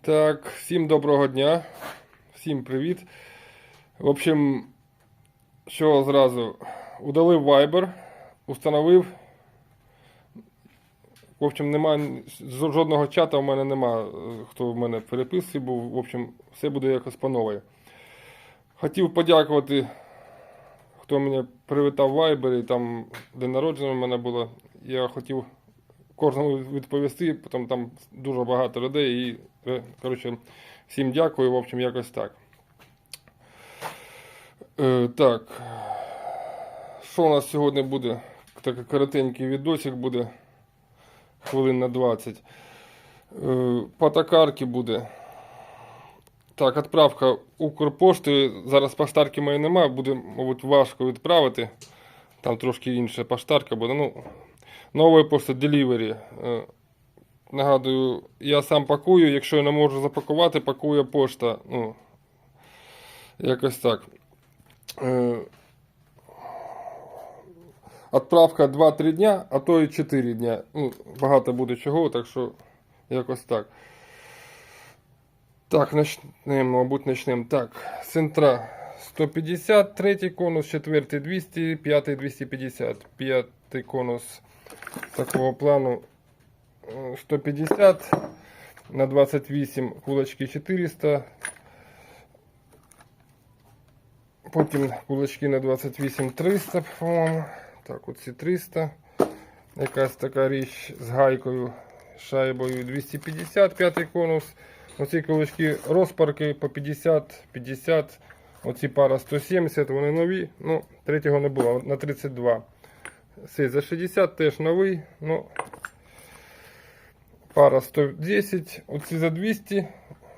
Так, всім доброго дня, всім привіт. В общем, що зразу удалив Viber, установив. В общем, немає жодного чата у мене нема, хто в мене в переписці був. В общем, все буде якось по новій. Хотів подякувати, хто мене привітав в Viber, там день народження у мене було. Я хотів кожному відповісти, потім там дуже багато людей і, е, коротше, всім дякую, в общем, якось так. Е, так. Що у нас сьогодні буде? Такий коротенький відосик буде хвилин на 20. Е, по буде. Так, відправка Укрпошти. Зараз поштарки моєї немає, буде, мабуть, важко відправити. Там трошки інша поштарка буде. Ну, Нової пошти Delivery. Е, Нагадую, я сам пакую, якщо я не можу запакувати, пакує пошта. Ну, якось так. Е, Отправка 2-3 дня, а то і 4 дня. Ну, багато буде чого, так що якось так. Так, начнемо, мабуть, почнемо. Так, центра 150, третій конус, четвертий 200, п'ятий 250, п'ятий конус такого плану е, 150 на 28 кулачки 400. Потім кулачки на 28 300, по-моєму. Так, оці 300. Якась така річ з гайкою, шайбою 250, п'ятий конус. Оці кулачки розпарки по 50, 50. Оці пара 170, вони нові. Ну, третього не було, на 32. Цей за 60 теж новий. Ну, пара 110, оці за 200.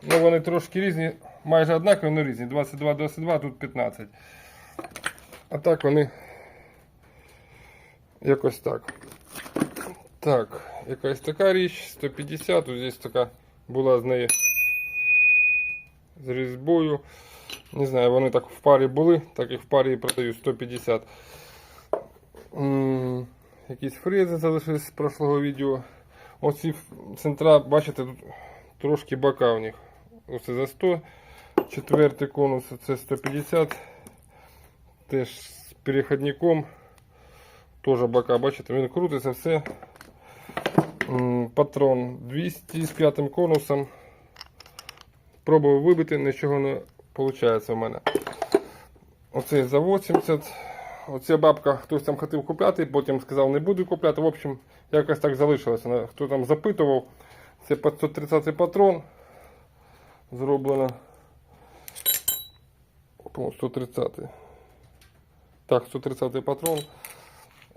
Ну, вони трошки різні, майже однакові, але різні. 22, 22, тут 15. А так вони якось так. Так, якась така річ, 150, ось здесь така була з неї з різьбою. Не знаю, вони так в парі були, так і в парі і продаю 150. Якісь фрези залишились з прошлого відео. Оці центра, бачите, тут трошки бока у них. Оце за 100. Четвертий конус це 150. Теж з переходником. Теж бока, бачите, він крутиться все. Патрон 200 з п'ятим конусом. Пробував вибити, нічого не виходить у мене. Оцей за 80. Оця бабка хтось там хотів купляти, потім сказав не буду купляти. В общем, якось так залишилося. Хто там запитував, це 530 патрон. Зроблено. По 130. Так, 130 патрон.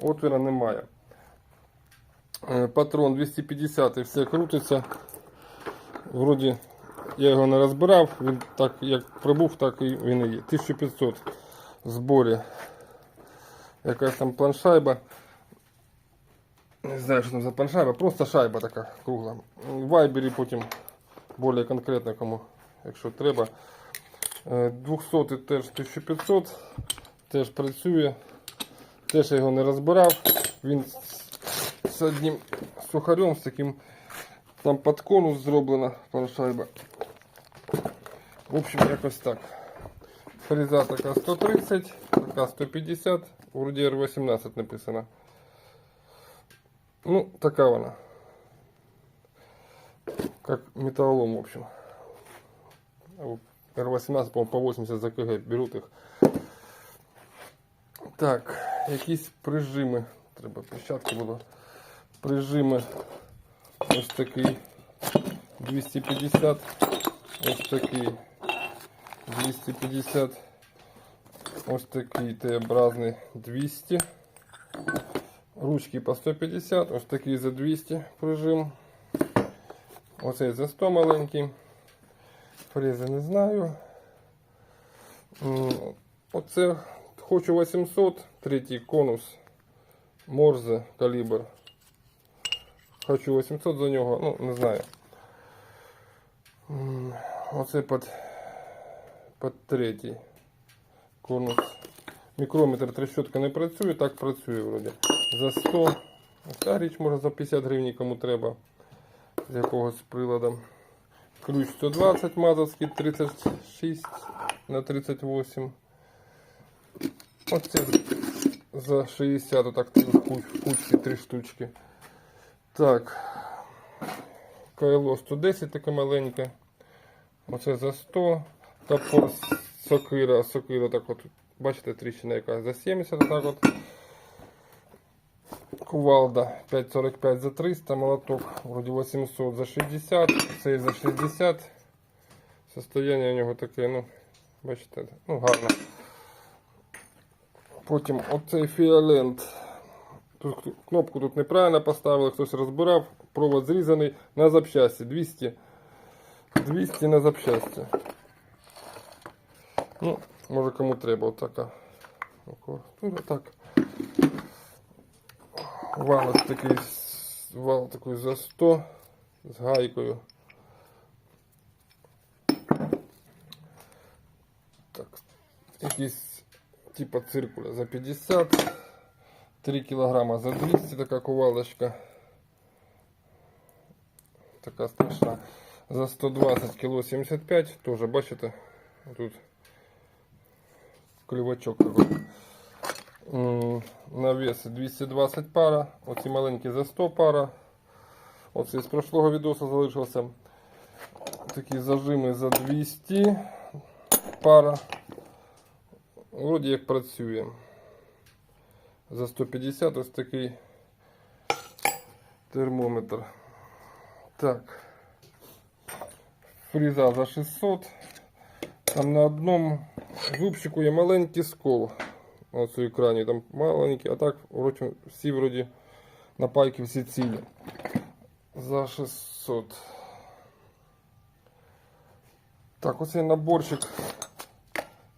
Отвіра немає. Е, Патрон 250 все крутиться. Вроді я його не розбирав, він так як прибув, так і він і є. 1500 в зборі. Якась там планшайба. Не знаю, що там за планшайба, просто шайба така кругла. В вайбері потім більш конкретно кому, якщо треба. Е, 200 теж 1500, теж працює. Теж я його не розбирав. Він з одним сухарем, з таким там під конус зроблена планшайба. В общем, якось так. Фреза така 130, така 150, вроді R18 написано. Ну, така вона. Как металлолом, в общем. А вот R18, по-моему, по 80 за КГ берут их. Так, якісь прижими. Треба печатки було. Прижими. Ось такий 250. Ось такий 250. Ось такий Т-образний 200. Ручки по 150, ось такий за 200 прижим. Оцей за 100 маленький. Фрези не знаю. Оце хочу 800, третій конус. Морзе калібр. Хочу 800 за нього, ну не знаю. Оце під, під третій конус. Мікрометр трещотка не працює, так працює вроді. За 100. Та річ може за 50 гривень кому треба. З якогось приладом. Ключ 120 мазовський 36 на 38. Оце за 60, отак в кучці три штучки. Так. Кайло 110 таке маленьке. Оце за 100. Топор сокира, сокира так от. Бачите, тріщина яка за 70, так от. Кувалда 5,45 за 300, молоток вроді 800 за 60, цей за 60. Состояние у нього таке, ну, бачите, ну гарно. Потім оцей фіолент. Тут кнопку тут неправильно поставили, хтось розбирав, провод зрізаний на запчасті. 200. 200 на запчасті. Ну, може кому треба отака. Ну, отак. Вал такий, вал такий за 100 з гайкою. Так, якийсь типа циркуля за 50. 3 кілограма за 200 така ковалочка. Така страшна. За 120 кіло 75. Тоже бачите, тут клювачок. На вес 220 пара. Оці маленькі за 100 пара. Оце з прошлого відео залишився. Такі зажими за 200 пара. Вроді як працює. За 150 ось такий термометр. Так. Фріза за 600. Там на одному зубчику є маленький скол. На цій екрані там маленький, а так вроді, всі вроді на пайки всі цілі. За 600. Так, оцей наборчик.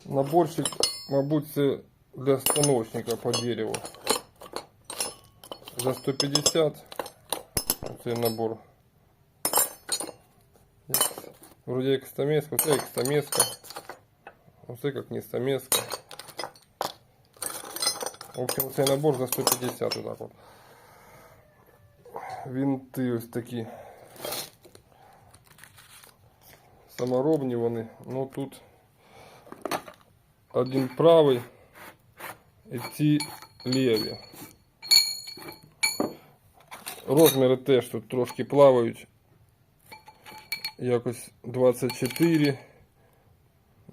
Наборчик, мабуть, це для станочника по дереву. За 150. Оцей набор. Вроде як стамеска, оце Як стамеска. Оце як не стамеска. В общем, цей набор за 150 отак от. Вінти ось такі. Саморобні вони. Ну тут один правий і ці ліві. Розміри теж тут трошки плавають. Якось 24,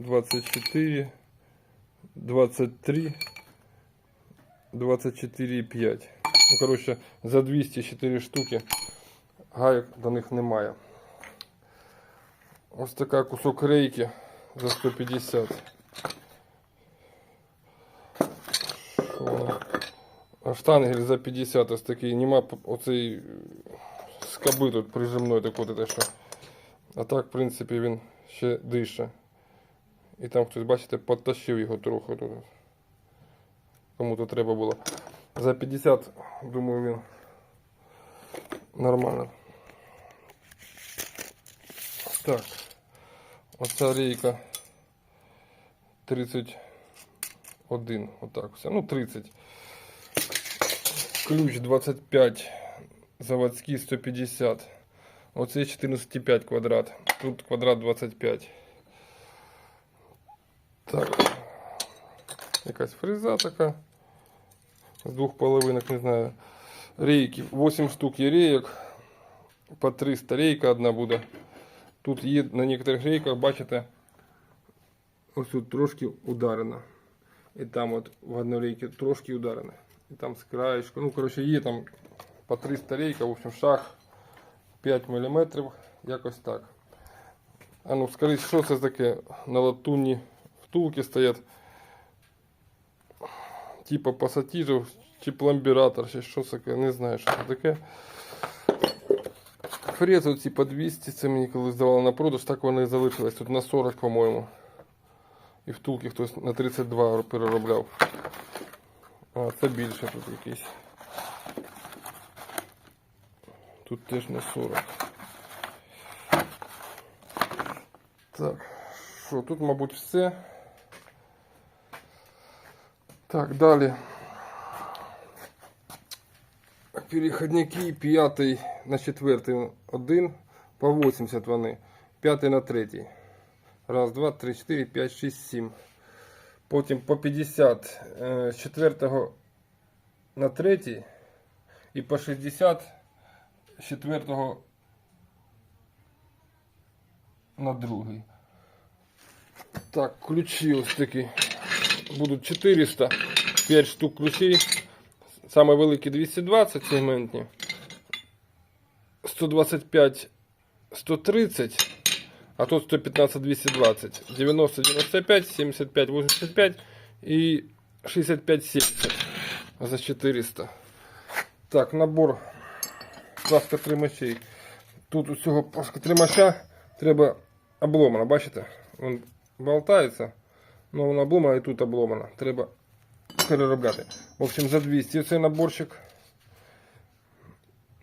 24, 23, 24,5. Ну, коротше, за 204 штуки гайок до них немає. Ось така кусок рейки за 150. А Штангель за 50 ось такий. Нема оцей скоби тут прижимної такої, те, що. А так, в принципі, він ще дише. І там хтось, бачите, підтащив його трохи. Кому-то треба було. За 50, думаю, він нормально. Так. Оця рейка 31. Отак все. Ну, 30. Ключ 25. Заводський 150. Оце 14,5 квадрат. Тут квадрат 25. Так. Якась фреза така. З двох половинок, не знаю. Рейки. 8 штук є рейок. По 300 рейка одна буде. Тут є на некоторих рейках, бачите, ось тут трошки ударено. І там от в одній рейці трошки ударено. І там з краєчку. Ну, коротше, є там по 300 рейка, в общем, шаг 5 мм, якось так. А ну скажіть, що це таке на латунні втулки стоять? Типа пасатижів чи пломбіратор, чи що таке, не знаю, що це таке. Фрези ці по 200, це мені коли здавали на продаж, так вони і залишились. Тут на 40, по-моєму. І втулки хтось на 32 переробляв. А, це більше тут якийсь. Тут теж на 40. Так, що, тут, мабуть, все. Так, далі. Переходники 5 на 4 один по 80 вони. п'ятий на третій. Раз, два, три, чотири, п'ять, шість, сім. Потім по 50 е, з четвертого на третій. І по 60 з четвертого на другий. Так, ключі ось такі. Будуть 400. 5 штук ключей. Саме великі 220 сегментні. 125 130, а тут 115 220. 90 95, 75 85 і 65 70 за 400. Так, набор пласкотримачей. Тут усього пласкотримача треба обломано, бачите? Він болтається, але воно обломано і тут обломано. Треба переробляти. В общем, за 200 цей наборчик.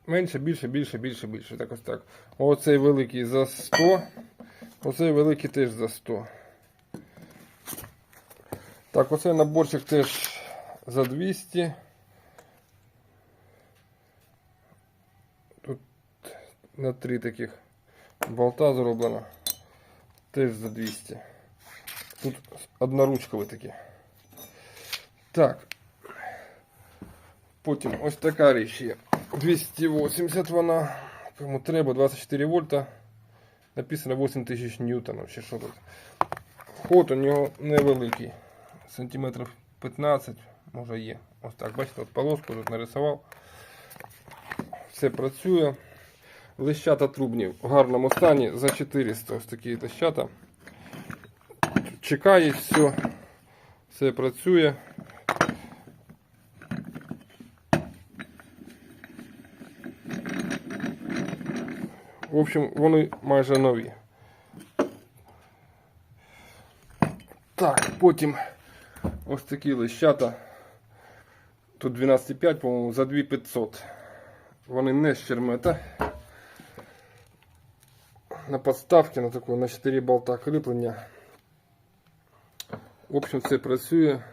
Менше, більше, більше, більше, більше. Так ось так. Оцей великий за 100. Оцей великий теж за 100. Так, оцей наборчик теж за 200. Тут на три таких болта зроблено. Теж за 200. Тут одноручкові такі. Так. Потім ось така річ є. 280 вона. Кому треба 24 вольта. Написано 8000 ньютонів чи що тут. Ход у нього невеликий. Сантиметрів 15, може є. Ось так, бачите, от полоску тут нарисував. Все працює. Лещата трубні в гарному стані за 400. Ось такі лещата. Чекає все. Все працює. В общем, вони майже нові. Так, потім ось такі лищата. Тут 12,5, по-моєму, за 2500. Вони не з чермета. На подставці на таку, на 4 болта кріплення. В общем, все працює.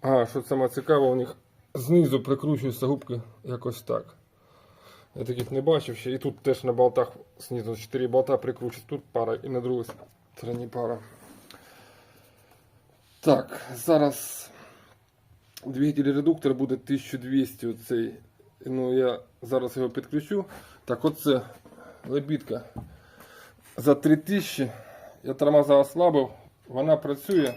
А, що саме цікаве, у них знизу прикручуються губки якось так. Я таких не бачив ще. І тут теж на болтах знизу 4 болта прикручують. Тут пара і на другій стороні пара. Так, зараз двигатель редуктор буде 1200 оцей. Ну, я зараз його підключу. Так, оце лебідка за 3000. Я тормоза ослабив, вона працює.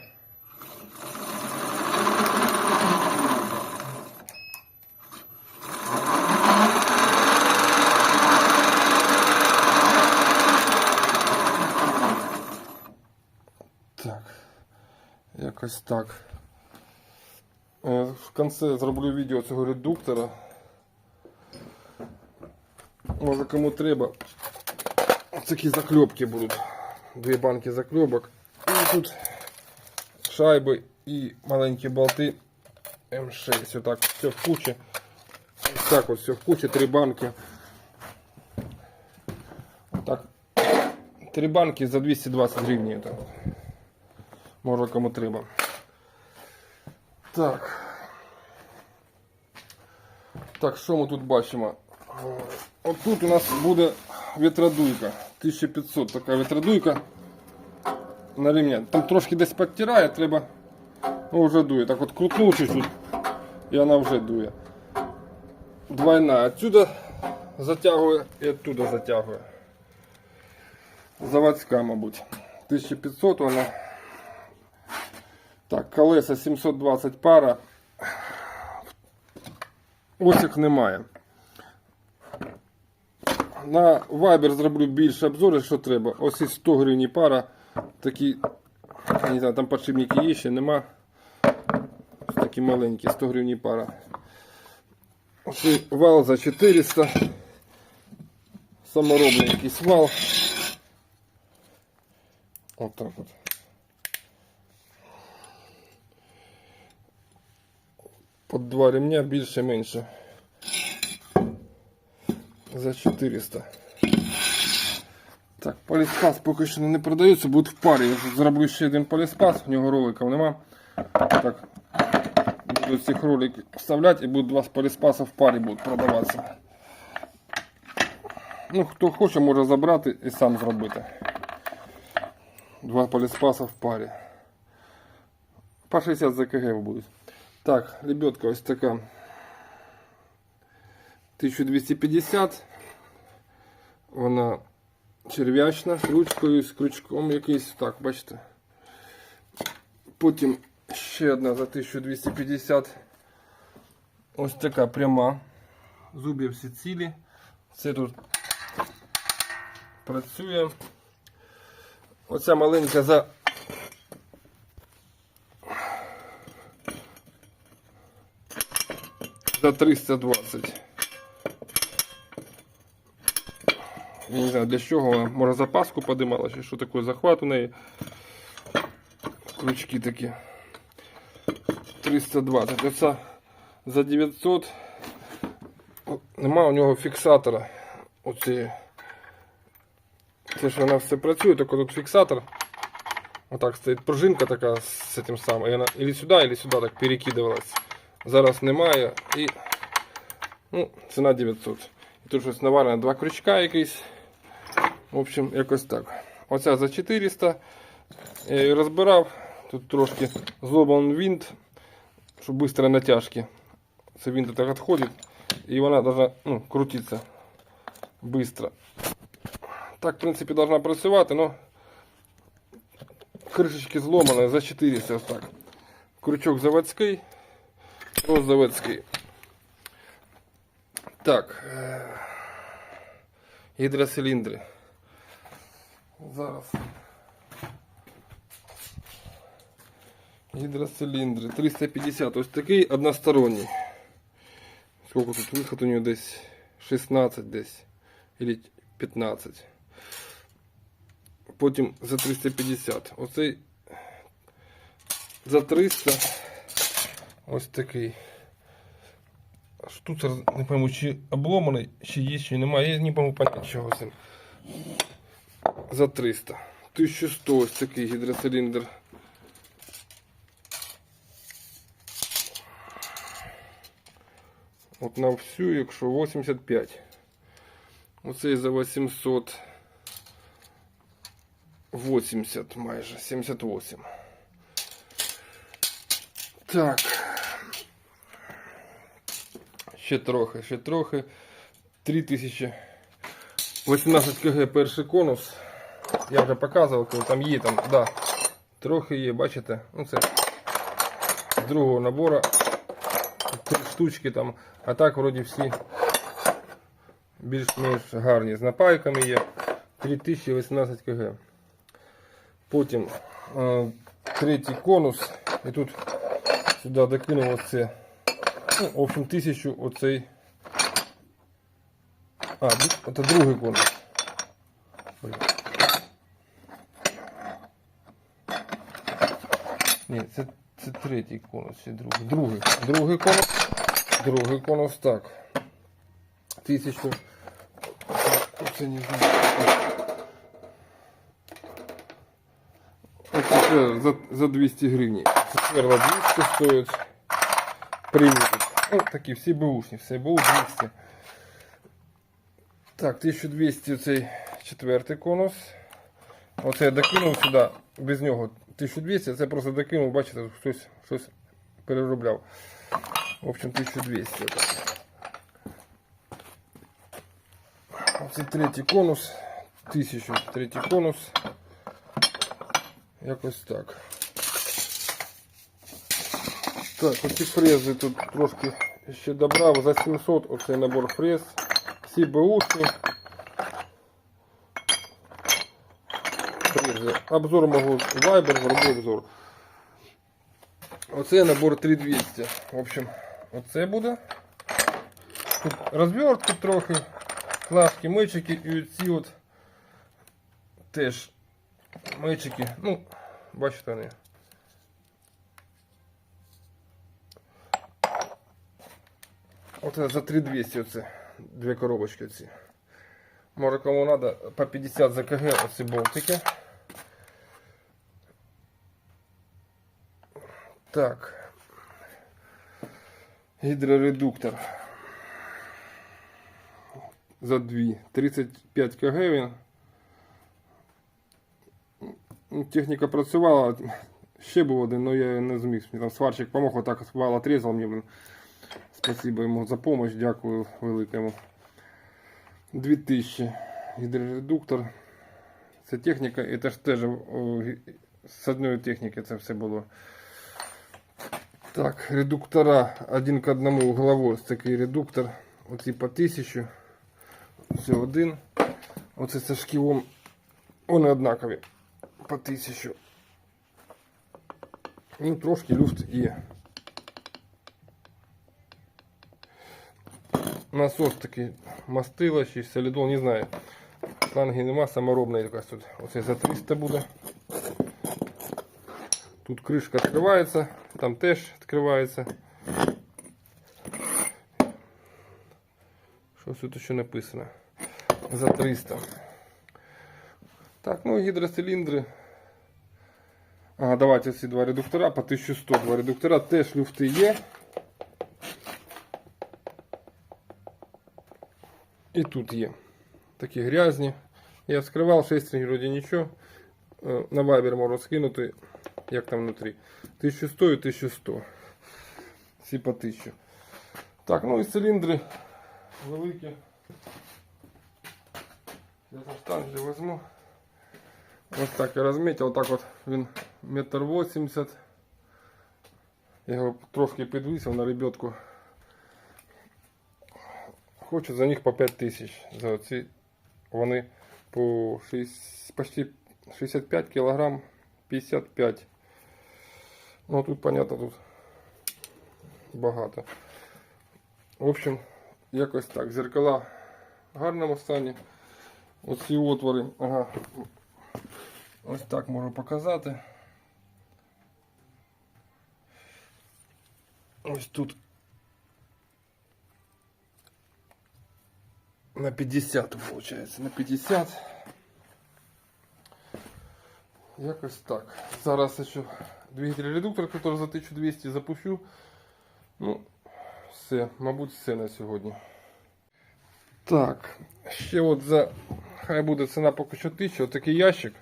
Так, якось так. Е, В кінці зроблю відео цього редуктора. Може кому треба. Такі закльопки будуть. Дві банки закльопок. І тут шайби і маленькі болти М6. Отак все в кучі. Ось так ось все в кучі, три банки. Так. Три банки за 220 гривень. Так. Може кому треба. Так. Так, що ми тут бачимо? Е, От тут у нас буде вітродуйка. 1500 така вітродуйка на ремня. Там трошки десь підтирає, треба. Ну вже дує. Так от крутнув чуть-чуть і вона вже дує. Двойна. Отсюда затягує і оттуда затягує. Заводська, мабуть. 1500 вона. Так, колеса 720 пара. Ось немає. На Viber зроблю більше обзори, що треба. Ось із 100 гривень пара. Такі, я не знаю, там подшипники є, ще нема. Такі маленькі, 100 гривень пара. Ось вал за 400. Саморобний якийсь вал. Отак от. Под два ремня більше менше. За 400. Так, поліспас поки що не продається, буде в парі. Я зроблю ще один поліспас, в нього роликів нема. Так, буду цих роликів вставляти і будуть два поліспаса в парі будуть продаватися. Ну, хто хоче, може забрати і сам зробити. Два поліспаса в парі. По 60 за КГ будуть. Так, лебедка ось така. 1250. Вона черв'ячна, з ручкою, з крючком якийсь. Так, бачите. Потім ще одна за 1250. Ось така пряма. Зуб'я всі цілі. Це тут працює. Оця маленька за. За 320. Я не знаю для чого. Може запаску подимала, чи що таке захват у неї. Крючки такі. 320. Оце за 900. О, Нема у нього фіксатора. Оці. Це ж вона все працює, тільки тут фіксатор. Отак стоїть пружинка така з цим самим. І вона или сюди, или сюди так перекидувалась. Зараз немає. І ну, ціна 900. І тут щось навалене два крючка якийсь. В общем, якось так. Оця за 400. Я її розбирав. Тут трошки зломан винт, щоб швидко натяжки. Це винт так відходить. І вона должна ну, крутитися швидко. Так, в принципі, должна працювати, но кришечки зломані за 400 ось так. Крючок заводський, ось заводський. Так. е, Гідроциліндри. Зараз. Гідроциліндри. 350. Ось такий односторонній. Сколько тут виход у нього десь 16 десь. Или 15. Потім за 350. Оцей за 300. Ось такий. Штуцер, не пойму, чи обломаний, чи є, чи немає. Я не пойму понять, чого цим. За 300. 1100 ось такий гідроциліндр. От на всю, якщо 85. Оцей за 880 майже, 78. Так. Ще трохи, ще трохи. 3000. 18 кг перший конус. Я вже показував, коли там є, там, да, трохи є, бачите? Ну це з другого набору. Три штучки там. А так вроді всі більш-менш гарні. З напайками є. 3018 кг. Потім е, третій конус. І тут сюди докинув оце. Ну, в общем, тисячу оцей. А, це другий конус. Ні, це, це третій конус, чи другий. Другий. Другий конус. Другий конус так. Тисячу. Це не знаю. Оце за, за 200 гривень. Це сверла 200 стоїть. Прийняти. Ну, такі всі бушні, все БУ 200. Так, 1200 цей четвертий конус. Оце я докинув сюди, без нього 1200, це просто докинув, бачите, тут хтось щось переробляв. В общем, 1200. отак. Оце третій конус. 1000 третій конус. Якось так. Так, оці фрези тут трошки ще добрав. За 700 оцей набор фрез. Всі беушні. Фрези. Обзор можу Viber, зроблю обзор. Оце набор 3200. В общем, оце буде. Тут розвертки трохи, клашки, мичики і оці от теж мичики. Ну, бачите вони. Оце за 3200 оце. Дві коробочки оці. Може кому треба по 50 за КГ оці болтики. Так. Гідроредуктор. за 2. 35 кг він. Техніка працювала. Ще був один, але я не зміг. Там сварщик помог, отак вал отрізав мені. Спасибо йому за допомогу, дякую великому. 2000 гідроредуктор. Це техніка, і це ж теж з одної техніки це все було. Так, редуктора один к одному угловой. Ось такий редуктор. Оці по 1000. Все один. Оце це шківом. Вони однакові. По 1000. Ну, трошки люфт є. Насос такий мастила чи солідол, не знаю. Шланги нема, саморобна якась тут. Оце за 300 буде. Тут кришка відкривається, там теж відкривається. Щось тут ще написано. За 300. Так, ну гідроциліндри. Ага, давайте ці два редуктора по 1100. Два редуктора теж люфти є. І тут є. Такі грязні. Я вскривав шестерні, вроді нічого. Е, На вайбер можу скинути, як там внутрі. 1100 і 1100. Всі по 1000. Так, ну і циліндри великі. Я за штанги візьму. Ось так я розмітив, отак от він метр вісімдесят. Я його трошки підвісив на ребятку. Хочу за них по 5 тисяч. За оці вони по 6, почти 65 кілограм, 55. Ну тут понятно, тут багато. В общем, якось так. Зеркала в гарному стані. Оці отвори. Ага. Ось так можу показати. Ось тут на 50 виходить. На 50. Якось так. Зараз ще двигатель редуктор, який за 1200 запущу. Ну, все, мабуть, все на сьогодні. Так, ще от за. Хай буде ціна поки що 1000, отакий ящик.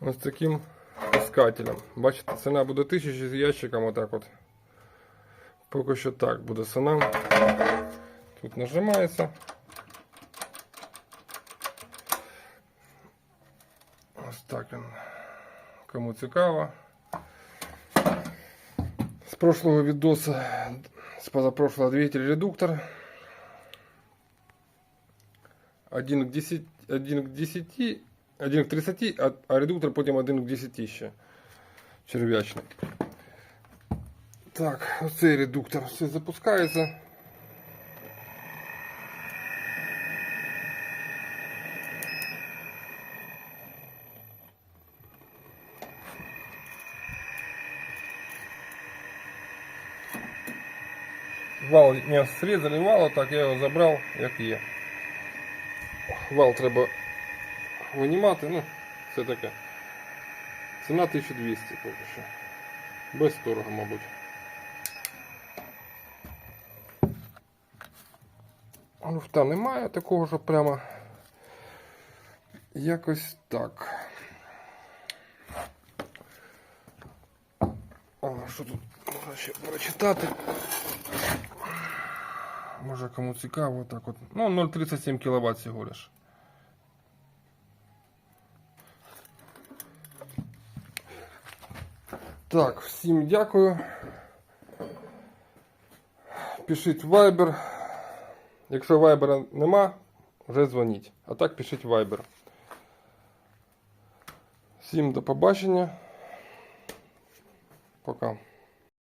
Ось таким искателем. Бачите, ціна буде 1000 з ящиком отак от. Поки що так буде ціна. Тут нажимається. Ось так він. Кому цікаво. З прошлого відосу, з позапрошлого двигатель редуктор. 1 к 10, 1 к 10, 1 к 30, а, а редуктор потім 1 к 10 ще. Черв'ячний. Так, оцей редуктор все запускається. Вал не срізали вал, так я його забрав, як є. Вал треба винімати, ну, це таке. Ціна 1200 поки що. Без торгу, мабуть. Люфта немає такого, що прямо якось так. О, що тут можна ще прочитати? Може кому цікаво, так от. Ну, 0,37 кВт всього лиш. Так, всім дякую. Пишіть Viber. Якщо Viber нема, вже дзвоніть. А так пишіть Viber. Всім до побачення. Пока.